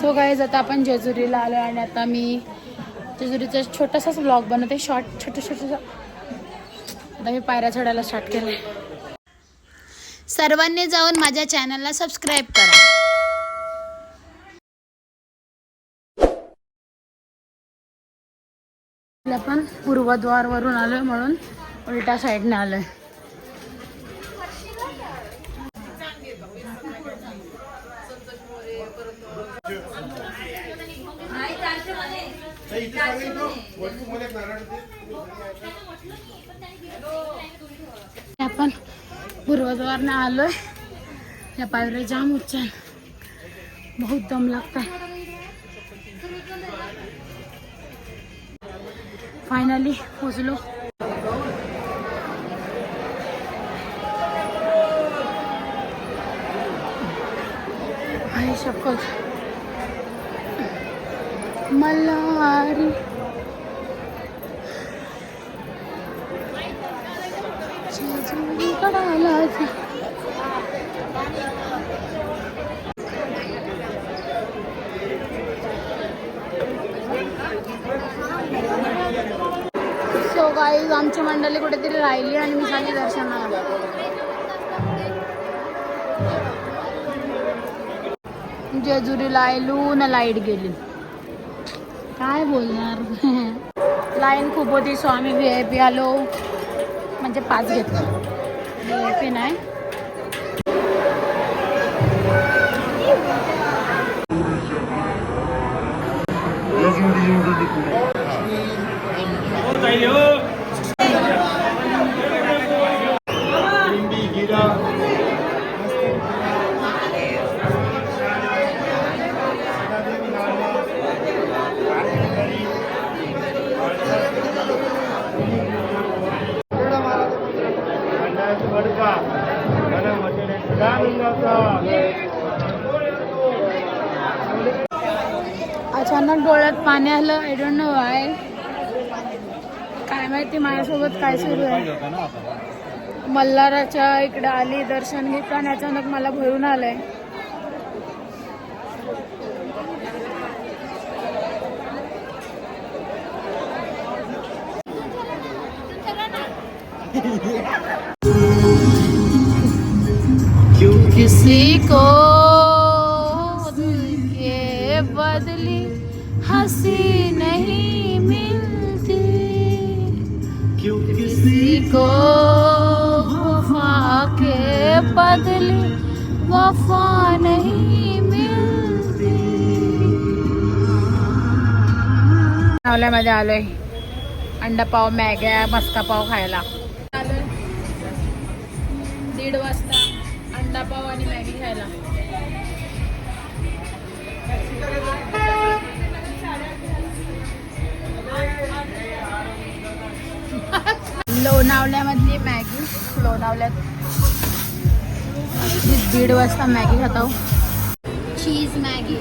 So guys आता आपण जेजुरीला आलो आणि आता मी जेजुरीचा छोटासाच ब्लॉग बनवते. शॉर्ट छोटं छोटंसं. आता मी पायऱ्या चढायला स्टार्ट केलं सर्वांनी जाऊन माझ्या चॅनलला सबस्क्राईब करा. आपण पूर्वद्वारवरून आलोय म्हणून उलटा साईडने आलोय. आपण पूर्वद्वारने आलोय. या पायऱ्या जाम उच्च बहुत दम लागता फायनली पोचलो आणि शपथ मल्हारी जेजुरी कडाला जा. सो गाईज आमची मंडळी कुठेतरी राहिली आणि मी चालली दर्शनाला जेजुरीला आयलू ना लाईट गेली काय बोलणार? लाईन खूप होती सो आम्ही व्ही आय पी आलो. म्हणजे पाच घेतलं. व्ही आय पी नाही. अचानक डोळ्यात पाणी आलं. आय डोंट नो वाय काय माहिती माझ्यासोबत काय सुरू आहे. मल्हाराच्या इकडे आली दर्शन घेताना आणि अचानक मला भरून आलंय. किसी को के बदली हंसी नहीं मिलती। किसी को वफा के बदली वफा नहीं मिलती। नावल्यामध्ये आलोय. अंडा पाव मॅग्या मस्का पाव खायला. दीड वाजता. अंडा पाव आणि मॅगी खायला. लोणावल्यामधली मॅगी लोणावल्यात दीड वाजता मॅगी खातो. Cheese Maggi.